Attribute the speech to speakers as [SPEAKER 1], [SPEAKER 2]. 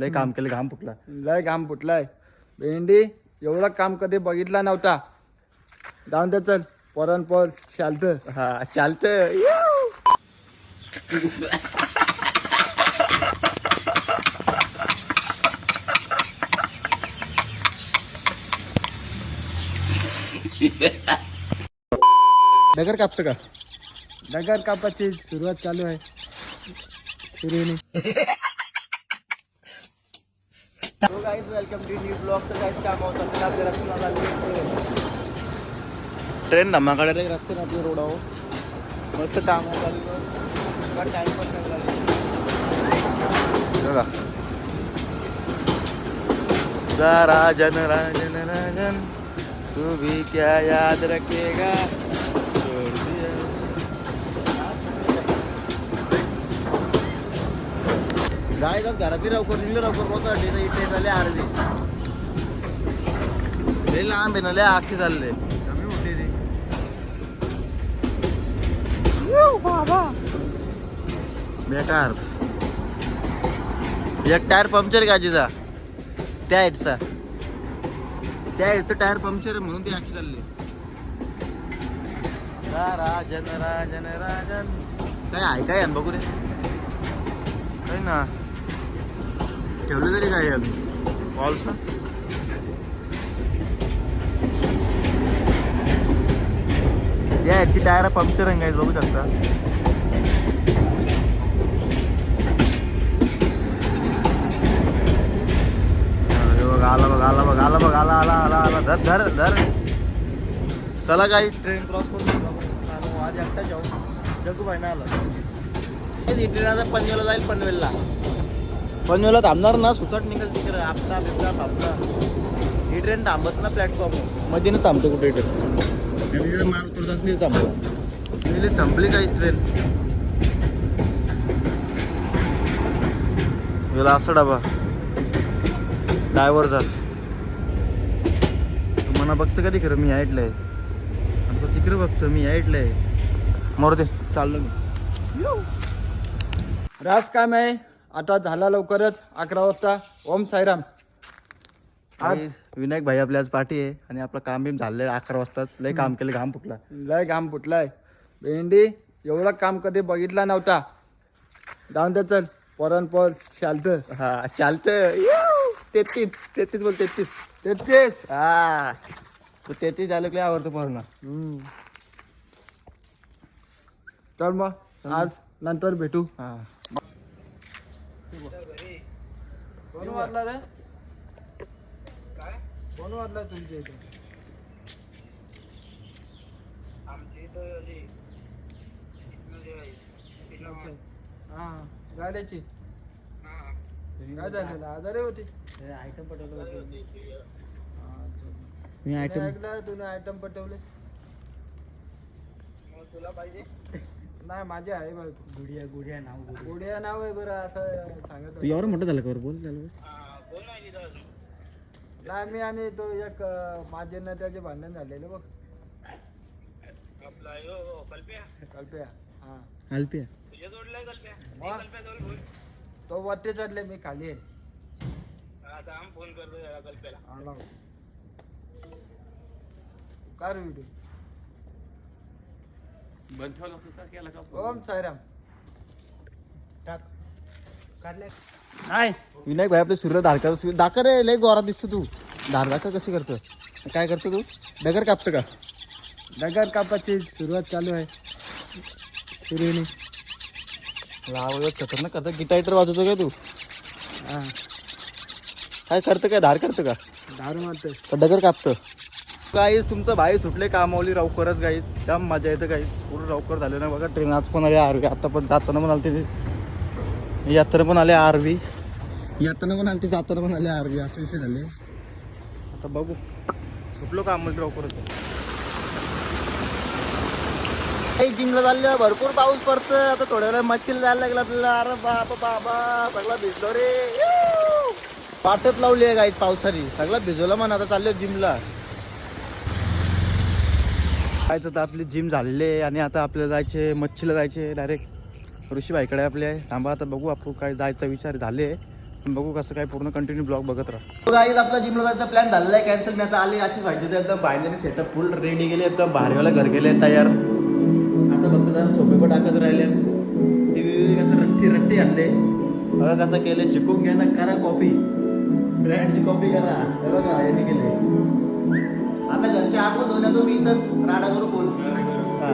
[SPEAKER 1] लय काम केलं घाम फुटला.
[SPEAKER 2] लय घाम फुटलाय. भेंडी एवढं काम कधी बघितला नव्हता. जाऊन दे चल पोरण पोर शालत.
[SPEAKER 1] हा चालत डगर कापतं का?
[SPEAKER 2] नगर कापाची सुरुवात चालू आहे. सुरुवात
[SPEAKER 1] वेलकम टू न्यू ब्लॉग तर काहीच काम होतं आपल्या ट्रेन धमाकडे रे रस्ते ना आपल्या रोडावर मस्त काम टाइम पण बघा राजन राजन राजन। तू भी क्या याद रखेगा छोड़ दिया गाय जात घरातली लवकर निघले लवकर मोठा इथे झाले अर्धे लय लांब आहे ना लय आखी चालले कमी रे बाबा. बेकार. एक टायर पंक्चर गाजीचा त्या हेडचा त्या हेडचं टायर पंक्चर आहे म्हणून ते अशी चालले रा राजन राजन. राजन काय आहे काय बघू रे. काय ना. ठेवलं तरी काय कॉल्स या याची टायर पंक्चर आहे काय बघू शकता. अरे बघ आला बघ आला बघ आला बघ आला आला आला आला. धर धर धर. चला काही ट्रेन क्रॉस करून आलो आज एकटा जाऊ जगू भाई ना आला. ही ट्रेन आता पनवेलला जाईल पनवेलला. पनवेलला थांबणार ना सुसाट निघेल तिकडे. बिपला फापला ही ट्रेन थांबत ना प्लॅटफॉर्ममध्ये ना थांबतो कुठे ट्रेन माल उतरताच नाही गेली संपली काही ट्रेन गेला असं डबा. ड्रायव्हरचा मना बघतं कधी खरं मी ऐकलंय. तो तिकडे बघतो मी ऐकलंय. मरू दे. चाललो मी.
[SPEAKER 2] रास काम आहे आता झाला लवकरच अकरा वाजता. ओम साईराम.
[SPEAKER 1] आज विनायक भाई आपल्या आज पार्टी आहे आणि आपलं काम बिम झालंय अकरा वाजताच लय काम केलं घाम फुटला.
[SPEAKER 2] लय घाम फुटलाय. भेंडी एवढं काम कधी बघितला नव्हता. जाऊन दे चल पोरण पोर शालत
[SPEAKER 1] हा चालत तेहतीस तेहतीस बोल तेहतीस.
[SPEAKER 2] तेच
[SPEAKER 1] हा. तू तेहतीस झालं की आवडतं पूर्ण
[SPEAKER 2] चल मग आज नंतर भेटू.
[SPEAKER 1] हा.
[SPEAKER 2] कोण वाढला रे कोण वाढला तुमच्या इथे. हा गाड्याची. काय झालेलं आजारी होती?
[SPEAKER 1] आयटम पटवलं आयटम
[SPEAKER 2] ऐकलं? तुने आयटम पटवले? तुला पाहिजे? नाही माझे आहे बघ.
[SPEAKER 1] गुडिया गुडिया नाव
[SPEAKER 2] गोड्या नाव आहे बरं असं सांगत
[SPEAKER 1] तू. एवढं मोठं झालं का बरं? बोल त्याला
[SPEAKER 2] नाही मी आणि तो एक माझे ना त्याचे भांडण झालेले बघ. कल्प्या. हा.
[SPEAKER 1] अल्पिया.
[SPEAKER 2] मग? तो वरती चढले मी खाली आहे. आला हो. काय रे व्हिडिओ ओम साईराम.
[SPEAKER 1] नाही. विनायक भाई आपले सूर्य धारकर दाखर रे लय गोरा दिसतो तू. धार दाखर कशी करतो? काय करतो तू? डगर कापतं का?
[SPEAKER 2] नगर कापाची सुरुवात चालू आहे. सुरुवात
[SPEAKER 1] लावलं खतरनाक करतं गिटायटर वाजवतो काय तू?
[SPEAKER 2] हा.
[SPEAKER 1] काय करतं काय? धार करतं का?
[SPEAKER 2] दारू मारतोय.
[SPEAKER 1] का डगर कापतं. काहीच तुमचं भाई सुटले कामावली रावकरच काहीच जाम मजा येतं काहीच पूर्ण रावकर झाले ना बघा ट्रेन आज पण आले आरवी आता पण जाताना पण आलते ते. यात्रा पण आले आरवी यात्रा पण आलते जाताना पण आले आरवी असं विषय झाले. आता बघू. सुटलो कामावली रावकरच. जिमला चाललं भरपूर पाऊस पडतं आता थोड्या वेळा मच्छीला जायला लागला आपल्याला. अरे बाप बाबा. सगळा भिजलो रे. वाटत लावली आहे गाईत पावसारी सगळा भिजवला म्हणा आता चाललो जिमला. जायचं तर आपली जिम झालेली आहे आणि आता आपल्याला जायचे मच्छीला जायचे डायरेक्ट ऋषीबाईकडे आपले थांबा आता बघू आपण काय जायचा विचार झाले. बघू कसं काय पूर्ण कंटिन्यू ब्लॉग बघत राहा. गाईज आपला जिमला जायचा प्लॅन झालेला आहे. कॅन्सल मी आता आले. अशी पाहिजे एकदम बाहेर सेटअप फुल रेडी गेले. एकदम भारीवाला घर गेले तयार. आता फक्त जरा सोपे पण टाकत राहिले. टी कसं रट्टी रट्टी आणले. बघा कसं केलं. शिकून घ्या ना. करा कॉपी ब्रँडची कॉपी करा. बघा यांनी केले आता घरचे आपण धुण्या तो इथंच राडा करू बोल हा.